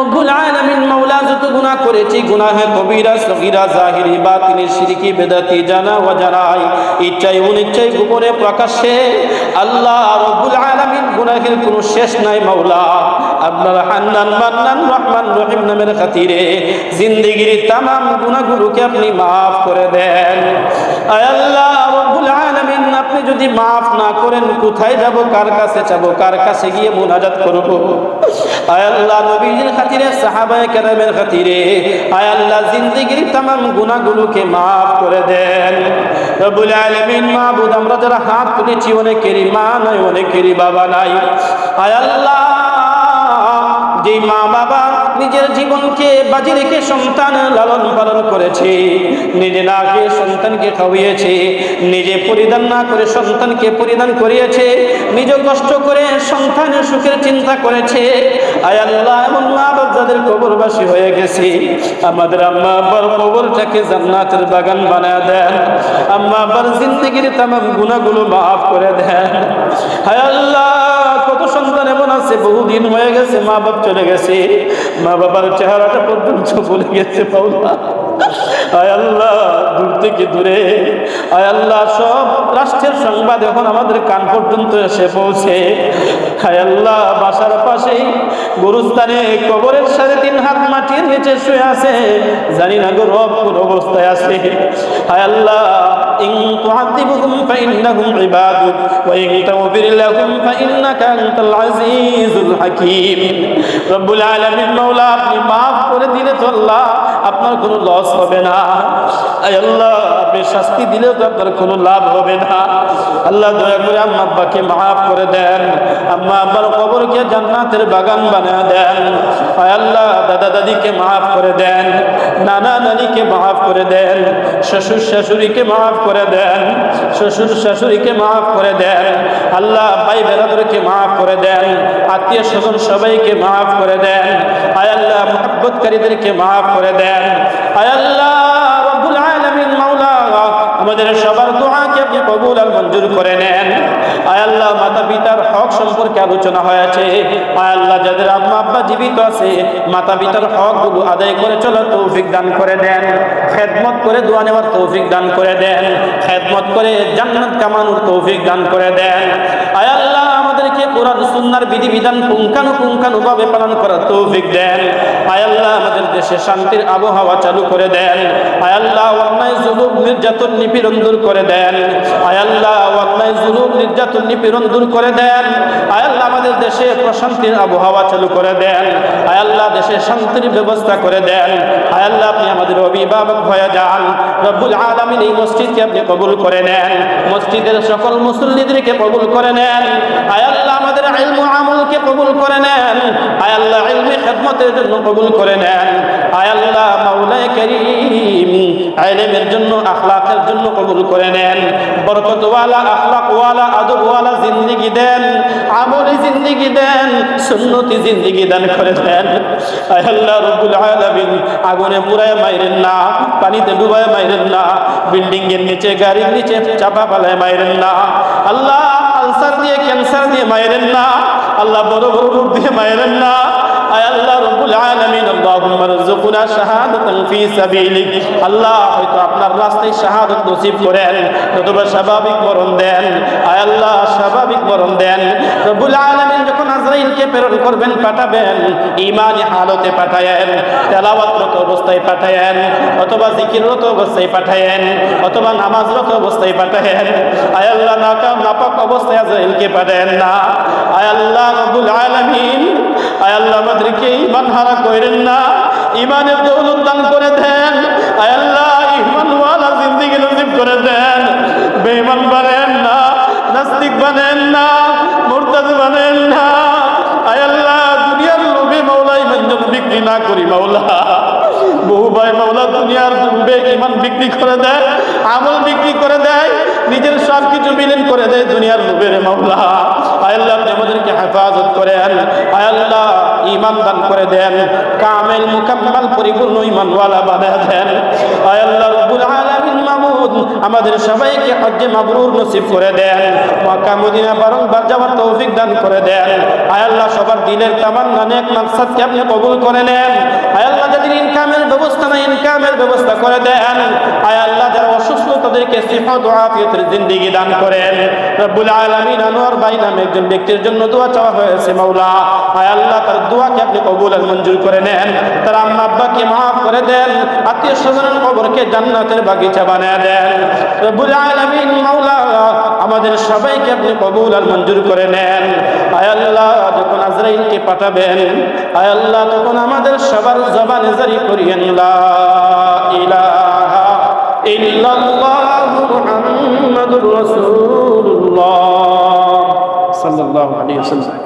রব্বুল আলামিন মাওলা যত গুনাহ করেছি, গুনাহে কবিরা, সগীরা, জাহিরি, বাতিনি শিরকি বেদাতি, জানা জানাই। ইচ্ছাই অনিচ্ছাই প্রকাশ্যে আল্লাহ রব্বুল আলামিন গুনাহের কোনো শেষ নাই মাওলা। আপনার হান্নান, মান্নান, রহমান, রহিম নামের খাতিরে জিন্দেগির তামাম গুনাহগুলোকে আপনি মাফ করে দেন। আয় আল্লাহ যদি মাফ না করেন, কোথায় যাব, কার কাছে যাব, কার কাছে গিয়ে মুনাজাত করব? আয় আল্লাহ নবীর খাতিরে, সাহাবায়ে কেরামের খাতিরে, আয় আল্লাহ জিন্দেগির তাম গুনাহগুলোকে মাফ করে দেন। রব্বুল আলামিন মাবুদ আমরা যারা হাত তুলেছি, অনেকেরই মা নাই, অনেকেরই বাবা নাই। আয় আল্লাহ নিজের জীবনকে বাজি রেখে সন্তান লালন পালন করেছে, নিজে না খেয়ে সন্তানকে খাওয়িয়েছে, নিজে পরিধান না করে সন্তানকে পরিধান করিয়েছে, নিজ কষ্ট করে সন্তানের সুখের চিন্তা করেছে। আয় আল্লাহ, এমন মা বাবা যাদের কবরবাসী হয়ে গেছে, আমাদের আম্মা আব্বার কবরটাকে জান্নাতের বাগান বানায় দেন আম্মা আব্বার জিন্দগির তামাম গুণাগুলো মাফ করে দেন। হায় আল্লাহ, কত সন্তান এমন আছে, বহুদিন হয়ে গেছে মা বাপ চলে গেছে। মা বাবার চেহারাটা পর্যন্ত ভুলে গেছে পাওলা আয় আল্লাহ, দূর থেকে দূরে। আয় আল্লাহ, সব রাষ্ট্রের সংবাদ এখন আমাদের কান পর্যন্ত এসে পৌঁছে। আয় আল্লাহ, বাসার পাশেই গুরুস্থানে কবরের সাড়ে তিন হাত মাটির নিচে শুয়ে আছে। জানি না গো কোন অবস্থায় আছে। আয় আল্লাহ, ইন তুআযিবুহুম ইবাদুক ওয়া ইন তাগফির লাহুম ফাইন্নাকা আনতাল আজিজুল হাকীম রব্বুল আলামিন মাওলা, আপনি maaf করে দিলে তো আল্লাহ আপনার কোনো লস হবে না। আল্লাহ, আপনি শাস্তি দিলেও তো আপনার কোনো লাভ হবে না। আল্লাহ দয়া করে আম্মা আব্বাকে মাফ করে দেন। আম্মা আব্বার কবরকে জান্নাতের বাগান বানিয়ে দেন। আল্লাহ, দাদা দাদিকে মাফ করে দেন। নানা নানিকে মাফ করে দেন। শ্বশুর শাশুড়িকে মাফ করে দেন। শ্বশুর শাশুড়িকে মাফ করে দেন, আল্লাহ ভাই বেলাদেরকে মাফ করে দেন, আত্মীয় স্বজন সবাইকে মাফ করে দেন আয়াল্লাহ মোহাব্বতকারীদেরকে মাফ করে দেন, আয় কবুল আর মঞ্জুর করে নেন। আয় আল্লাহ মাতা পিতার হক সম্পর্কে আলোচনা হয়েছে। আয় আল্লাহ, যাদের আম্মা আব্বা জীবিত আছে মাতা পিতার হকগুলো আদায় করে চলার তৌফিক দান করে দেন। খেদমত করে দোয়া নেওয়ার তৌফিক দান করে দেন। খেদমত করে জান্নাত কামানোর তৌফিক দান করে দেন। আয় আল্লাহ সুন্নাহর বিধিবিধান পুঙ্খানুপুঙ্খানুভাবে পালন করার তৌফিক দেন। আয় আল্লাহ, আমাদের দেশে শান্তির আবহাওয়া চালু করে দেন। আয় আল্লাহ অন্যায় জুলুম নির্যাতন নিপীড়ন দূর করে দেন। আয় আল্লাহ অন্যায় জুলুম নির্যাতন নিপীড়ন দূর করে দেন। আয় আল্লাহ, আমাদের দেশে প্রশান্তির আবহাওয়া চালু করে দেন। আয় আল্লাহ, দেশে শান্তির ব্যবস্থা করে দেন। আয় আল্লাহ, আপনি আমাদের অভিভাবক হয়ে যান। রব্বুল আলামিন এই মসজিদকে আপনি কবুল করে নেন। মসজিদের সকল মুসল্লিদেরকে কবুল করে নেন। আয় আল্লাহ, আমাদের ইলম আমলকে কবুল করে নেন। আয় আল্লাহ, ইলমি খেদমতের জন্য কবুল করে নেন। আয় আল্লাহ, মাওলায়ে করিম ইলমের জন্য, আখলাকের জন্য কবুল করে নেন। বরকতওয়ালা, আখলাকওয়ালা, আদবওয়ালা জিন্দেগি দেন। আমলি জিন্দেগি দেন, সুন্নতি জিন্দেগি দান করে দেন। আয় আল্লাহ, রব্বুল আলামিন, আগুনে পুরায় মাইরেন না, পানিতে ডুবায় মাইরেন না বিল্ডিং এর নিচে, গাড়ির নিচে, চাপা পালায় মাইরেন না। আল্লাহ আলসার দিয়ে ক্যান্সার দিয়ে মায়েরেন না। আল্লাহ বড় বড় রূপ দিয়ে মায়েরেন না। আল্লাহ আল্লাহ হয়তো আপনার স্বাভাবিক মরণ দেন। আল্লাহ স্বাভাবিক মরণ দেন। আজরাইলকে প্রেরণ করবেন, পাঠাবেন। ঈমানি হালতে পাঠায়েন, তেলাওয়াতরত অবস্থায় পাঠায়েন, অথবা জিকিররত অবস্থায় পাঠায়েন, অথবা নামাজরত অবস্থায় পাঠায়েন। আয়াল্লাহ নাকাম নাপাক অবস্থায় আজরাইলকে পাঠায়েন না। আয়াল্লাহ রব্বুল আলামিন। আয় আল্লাহ, আমাদেরকে ইমান হারা করেন না। ইমানের দৌলত দান করে দেন। করে দেয়, আমল বিক্রি করে দেয়, নিজের সব কিছু বিলীন করে দেয় দুনিয়ার লোভের মামলা আল্লাহ আমাদেরকে হেফাজত করেন। আল্লাহ ইমান দান করে দেন। কামেল, মুকাম্মাল, পরিপূর্ণ ইমানওয়ালা বানা দেন। আমাদের সবাইকে হজ্জে মাবরুর নসিব করে দেন। মক্কা, মদিনা বারংবার যাওয়ার তৌফিক দান করে দেন। আয় আল্লাহ, সবার দিনের তামান্না, নেক মাকসাদকে আপনি কবুল করে নেন। আয় আল্লাহ, যাদের ইনকামের ব্যবস্থা না ইনকামের ব্যবস্থা করে দেন। আয় আল্লাহ, যারা তাদেরকে সিফাত ও আফিয়তের জিন্দেগি দান করেন। রব্বুল আলামিন আনোয়ার ভাই নামে একজন ব্যক্তির জন্য দোয়া চাওয়া হয়েছে, মাওলা। আয় আল্লাহ, তার দোয়াকে আপনি কবুল আর মঞ্জুর করে নেন। তার আম্মা আব্বাকে মাফ করে দেন। আত্মীয় স্বজনের কবরকে জান্নাতের বাগিচা বানিয়ে দেন। রব্বুল আলামিন, মাওলা, আমাদের সবাইকে আপনি কবুল আর মঞ্জুর করে নেন। আয় আল্লাহ, যখন আজরাইলকে পাঠাবেন, আয় আল্লাহ, তখন আমাদের সবার জবানে জারি করিয়েন লা alayhi wa sallam